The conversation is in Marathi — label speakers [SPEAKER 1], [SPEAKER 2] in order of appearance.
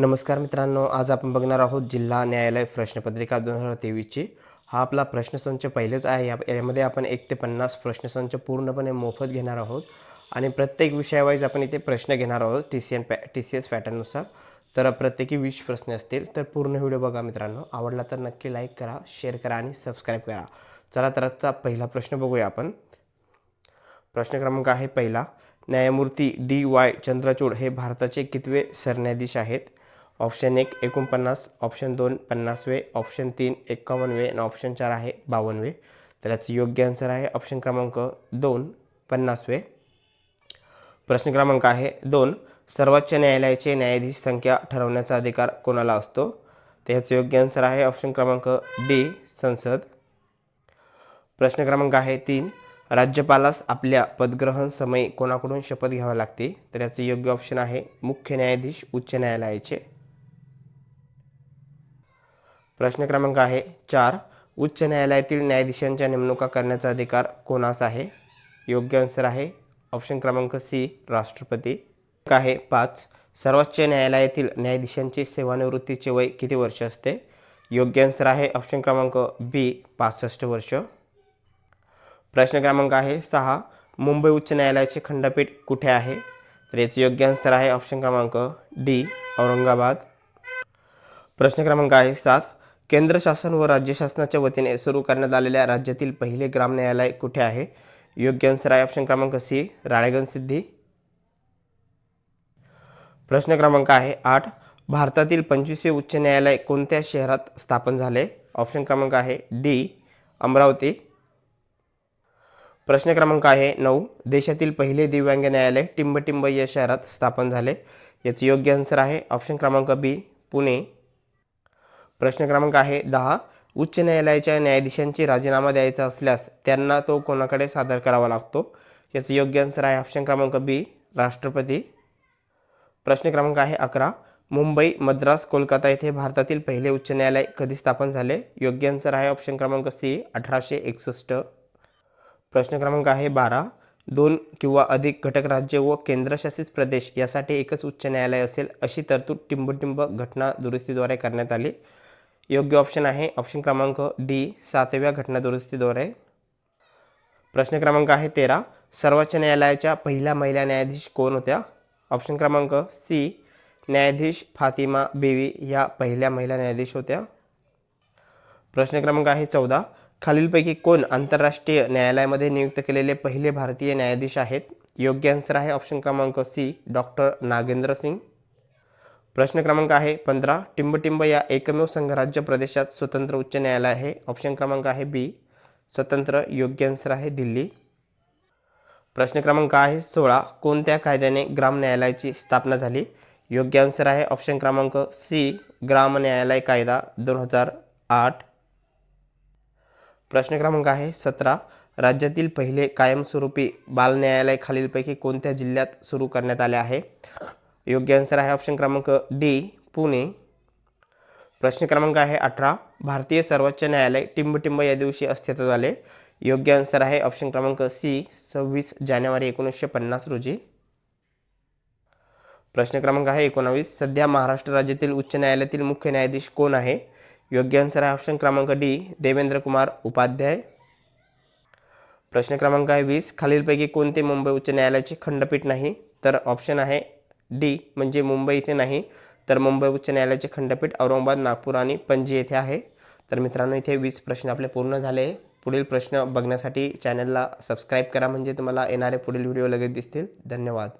[SPEAKER 1] नमस्कार मित्रांनो आज आपण बघणार आहोत जिल्हा न्यायालय प्रश्नपत्रिका दोन हजार तेवीसची. हा आपला प्रश्नसंच पहिलेच आहे. या यामध्ये आपण एक ते पन्नास प्रश्नसंच पूर्णपणे मोफत घेणार आहोत. आणि प्रत्येक विषयावाईज आपण इथे प्रश्न घेणार आहोत टी सी एन पॅ टी सी एस पॅटर्ननुसार. तर प्रत्येकी वीस प्रश्न असतील तर पूर्ण व्हिडिओ बघा मित्रांनो. आवडला तर नक्की लाईक करा शेअर करा आणि सबस्क्राईब करा. चला तर आजचा पहिला प्रश्न बघूया आपण. प्रश्न क्रमांक आहे पहिला. न्यायमूर्ती डी वाय चंद्रचूड हे भारताचे कितवे सरन्यायाधीश आहेत? ऑप्शन एक एकोणपन्नास ऑप्शन दोन पन्नासवे ऑप्शन तीन एक्कावन्नवे आणि ऑप्शन चार आहे बावन्नवे तर याचं योग्य आन्सर आहे ऑप्शन क्रमांक दोन पन्नासवे प्रश्न क्रमांक आहे दोन सर्वोच्च न्यायालयाचे न्यायाधीश संख्या ठरवण्याचा अधिकार कोणाला असतो? तर याचं योग्य आन्सर आहे ऑप्शन क्रमांक डी संसद. प्रश्न क्रमांक आहे तीन राज्यपालास आपल्या पदग्रहण समयी कोणाकडून शपथ घ्यावी लागते? तर याचं योग्य ऑप्शन आहे मुख्य न्यायाधीश उच्च न्यायालयाचे. प्रश्न क्रमांक आहे चार. उच्च न्यायालयातील न्यायाधीशांच्या नेमणुका करण्याचा अधिकार कोणास आहे? योग्य आन्सर आहे. ऑप्शन क्रमांक सी राष्ट्रपती. आहे पाच. सर्वोच्च न्यायालयातील न्यायाधीशांची सेवानिवृत्तीचे वय किती वर्ष असते? योग्य आन्सर आहे. ऑप्शन क्रमांक बी पासष्ट वर्ष. प्रश्न क्रमांक आहे सहा. मुंबई उच्च न्यायालयाचे खंडपीठ कुठे आहे? तर याचं योग्य आन्सर आहे ऑप्शन क्रमांक डी औरंगाबाद. प्रश्न क्रमांक आहे सात. केंद्र शासन व राज्य शासनाच्या वतीने सुरू करण्यात आलेल्या राज्यातील पहिले ग्राम न्यायालय कुठे आहे? योग्य आन्सर आहे ऑप्शन क्रमांक सी राळेगण सिद्धी. प्रश्न क्रमांक आहे आठ भारतातील पंचवीसवे उच्च न्यायालय कोणत्या शहरात स्थापन झाले? ऑप्शन क्रमांक आहे डी अमरावती. प्रश्न क्रमांक आहे नऊ देशातील पहिले दिव्यांग न्यायालय टिंबटिंब या शहरात स्थापन झाले? याचे योग्य आन्सर आहे ऑप्शन क्रमांक बी पुणे. प्रश्न क्रमांक आहे दहा. उच्च न्यायालयाच्या न्यायाधीशांची राजीनामा द्यायचा असल्यास त्यांना तो कोणाकडे सादर करावा लागतो? याचं योग्य आन्सर आहे ऑप्शन क्रमांक बी राष्ट्रपती. प्रश्न क्रमांक आहे अकरा. मुंबई मद्रास कोलकाता येथे भारतातील पहिले उच्च न्यायालय कधी स्थापन झाले? योग्य आन्सर आहे ऑप्शन क्रमांक सी अठराशे एकसष्ट. प्रश्न क्रमांक आहे बारा. दोन किंवा अधिक घटक राज्य व केंद्रशासित प्रदेश यासाठी एकच उच्च न्यायालय असेल अशी तरतूद टिंबटिंब घटना दुरुस्तीद्वारे करण्यात आली. योग्य ऑप्शन आहे. ऑप्शन क्रमांक डी सातव्या घटना दुरुस्तीद्वारे प्रश्न क्रमांक आहे तेरा. सर्वोच्च न्यायालयाच्या पहिल्या महिला न्यायाधीश कोण होत्या? ऑप्शन क्रमांक सी न्यायाधीश फातिमा बेवी ह्या पहिल्या महिला न्यायाधीश होत्या. प्रश्न क्रमांक आहे चौदा. खालीलपैकी कोण आंतरराष्ट्रीय न्यायालयामध्ये नियुक्त केलेले पहिले भारतीय न्यायाधीश आहेत? योग्य आन्सर आहे ऑप्शन क्रमांक सी डॉक्टर नागेंद्र सिंग. प्रश्न क्रमांक आहे पंधरा. टिंबटिंब या एकमेव संघराज्य प्रदेशात स्वतंत्र उच्च न्यायालय आहे. ऑप्शन क्रमांक आहे बी स्वतंत्र योग्य आन्सर आहे दिल्ली. प्रश्न क्रमांक आहे सोळा. कोणत्या कायद्याने ग्राम न्यायालयाची स्थापना झाली? योग्य आन्सर आहे ऑप्शन क्रमांक सी ग्राम न्यायालय कायदा दोन हजार आठ. प्रश्न क्रमांक आहे सतरा. राज्यातील पहिले कायमस्वरूपी बाल न्यायालय खालीलपैकी कोणत्या जिल्ह्यात सुरू करण्यात आले आहे? योग्य आन्सर आहे ऑप्शन क्रमांक डी पुणे. प्रश्न क्रमांक आहे अठरा. भारतीय सर्वोच्च न्यायालय टिंबटिंब या दिवशी अस्तित्वात आले. योग्य आन्सर आहे ऑप्शन क्रमांक सी सव्वीस जानेवारी एकोणीसशे पन्नास रोजी. प्रश्न क्रमांक आहे एकोणावीस. सध्या महाराष्ट्र राज्यातील उच्च न्यायालयातील मुख्य न्यायाधीश कोण आहे? योग्य आन्सर आहे ऑप्शन क्रमांक डी देवेंद्र कुमार उपाध्याय. प्रश्न क्रमांक आहे वीस. खालीलपैकी कोणते मुंबई उच्च न्यायालयाचे खंडपीठ नाही? तर ऑप्शन आहे डी म्हणजे मुंबई इथे नाही तर मुंबई उच्च न्यायालयाचे खंडपीठ औरंगाबाद नागपूर आणि पणजी येथे आहे. तर मित्रांनो इथे वीस प्रश्न आपले पूर्ण झाले. पुढील प्रश्न बघण्यासाठी चॅनलला सबस्क्राईब करा म्हणजे तुम्हाला येणारे पुढील व्हिडिओ लगेच दिसतील. धन्यवाद.